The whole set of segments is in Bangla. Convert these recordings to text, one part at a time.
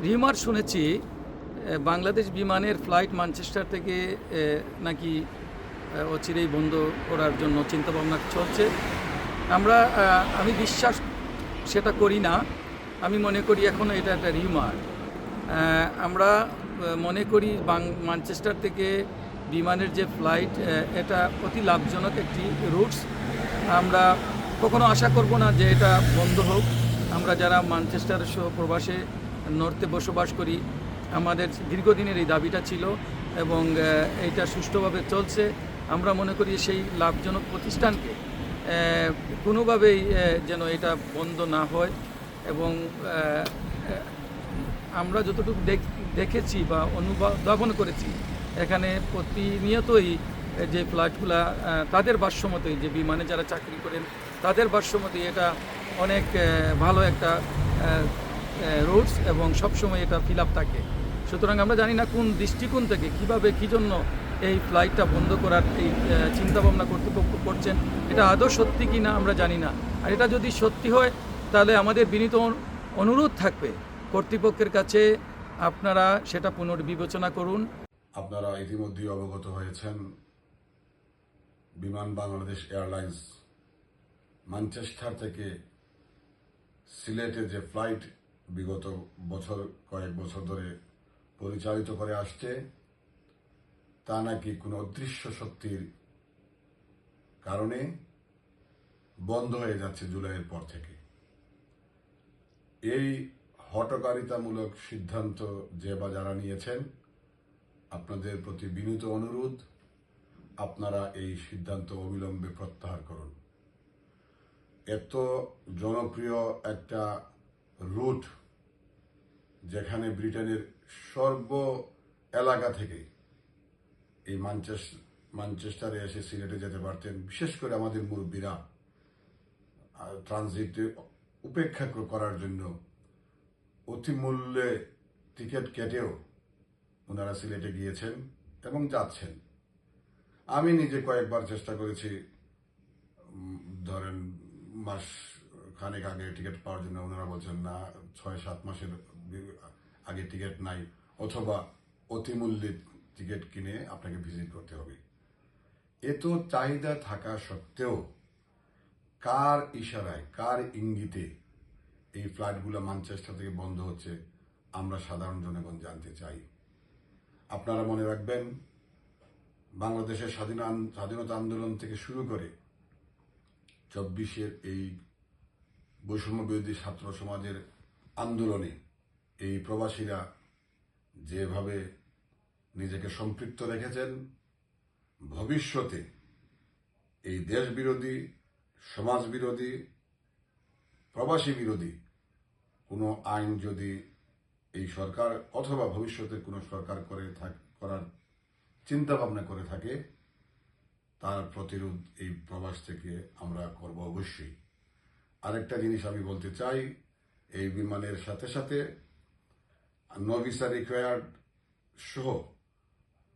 রিমার শুনেছি বাংলাদেশ বিমানের ফ্লাইট ম্যানচেস্টার থেকে নাকি অচিরেই বন্ধ করার জন্য চিন্তাভাবনা চলছে। আমরা আমি বিশ্বাস সেটা করি না। আমি মনে করি এখনও এটা একটা রিমার। আমরা মনে করি ম্যানচেস্টার থেকে বিমানের যে ফ্লাইট এটা অতি লাভজনক একটি রুটস। আমরা কখনো আশা করব না যে এটা বন্ধ হোক। আমরা যারা ম্যানচেস্টার সহ প্রবাসে নর্থে বসবাস করি। আমাদের দীর্ঘদিনের এই দাবিটা ছিল এবং এইটা সুষ্ঠুভাবে চলছে। আমরা মনে করি সেই লাভজনক প্রতিষ্ঠানকে কোনোভাবেই যেন এটা বন্ধ না হয় এবং আমরা যতটুকু দেখ- দেখেছি বা অনুধাবন করেছি এখানে প্রতিনিয়তই যে ফ্লাইটগুলা আহ, তাদের ভাষ্যমতোই যে বিমানে যারা চাকরি করেন তাদের ভাষ্যমতোই এটা অনেক ভালো একটা রুটস এবং সবসময় এটা ফিল আপ থাকে। সুতরাং আমরা জানি না কোন দৃষ্টিকোণ থেকে কীভাবে কী জন্য এই ফ্লাইটটা বন্ধ করার এই চিন্তাভাবনা কর্তৃপক্ষ করছেন, এটা আদৌ সত্যি কি না আমরা জানি না। আর এটা যদি সত্যি হয়, তাহলে আমাদের বিনীত অনুরোধ থাকবে। কর্তৃপক্ষের কাছে আপনারা সেটা পুনর্বিবেচনা করুন। আপনারা ইতিমধ্যেই অবগত হয়েছেন, বিমান বাংলাদেশ এয়ারলাইন্স ম্যানচেস্টার থেকে সিলেটে যে ফ্লাইট বিগত বছর, কয়েক বছর ধরে পরিচালিত করে আসছে। তা নাকি কোনো অদৃশ্য শক্তির কারণে বন্ধ হয়ে যাচ্ছে জুলাইয়ের পর থেকে? এই হটকারিতামূলক সিদ্ধান্ত যে বা যারা নিয়েছেন, আপনাদের প্রতি বিনীত অনুরোধ, আপনারা এই সিদ্ধান্ত অবিলম্বে প্রত্যাহার করুন। এত জনপ্রিয় একটা রুট, যেখানে ব্রিটেনের সর্ব এলাকা থেকে এই মানচেস ম্যানচেস্টারে এসে সিলেটে যেতে পারতেন, বিশেষ করে আমাদের মুরব্বীরা ট্রানজিট উপেক্ষা করার জন্য অতি মূল্যে টিকিট কেটেও ওনারা সিলেটে গিয়েছেন এবং যাচ্ছেন। আমি নিজে কয়েকবার চেষ্টা করেছি ধরেন মাস খানেক আগে টিকিট পাওয়ার জন্য ওনারা বলছেন, না, ছয়, সাত মাসের আগে টিকিট নাই, অথবা অতি মূল্যে টিকিট কিনে আপনাকে ভিজিট করতে হবে। এত চাহিদা থাকা সত্ত্বেও কার ইশারায়, কার ইঙ্গিতে এই ফ্লাইটগুলো ম্যানচেস্টার থেকে বন্ধ হচ্ছে, আমরা সাধারণ জনগণ জানতে চাই। আপনারা মনে রাখবেন, বাংলাদেশের স্বাধীন স্বাধীনতা আন্দোলন থেকে শুরু করে চব্বিশের এই বৈষম্য বিরোধী ছাত্র সমাজের আন্দোলনে এই প্রবাসীরা যেভাবে নিজেকে সম্পৃক্ত রেখেছেন, ভবিষ্যতে এই দেশ বিরোধী সমাজ বিরোধী প্রবাসী বিরোধী কোনো আইন যদি এই সরকার অথবা ভবিষ্যতে কোনো সরকার করে করার চিন্তা ভাবনা করে থাকে, তার প্রতিরোধ এই প্রবাস থেকে আমরা করব অবশ্যই। আরেকটা জিনিস আমি বলতে চাই, এই বিমানের সাথে সাথে নো ভিসা রিকোয়ার্ড সহ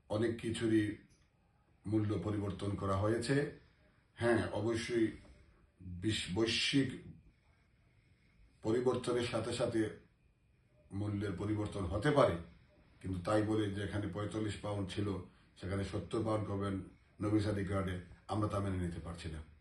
অনেক কিছুরই মূল্য পরিবর্তন করা হয়েছে। হ্যাঁ অবশ্যই বিশ- বৈশ্বিক পরিবর্তনের সাথে সাথে মূল্যের পরিবর্তন হতে পারে, কিন্তু তাই বলে যেখানে পঁয়তাল্লিশ পাউন্ড ছিল, সেখানে সত্তর পাউন্ড করবেন নবিসাদি কার্ডে আমরা তা মেনে নিতে পারছি না।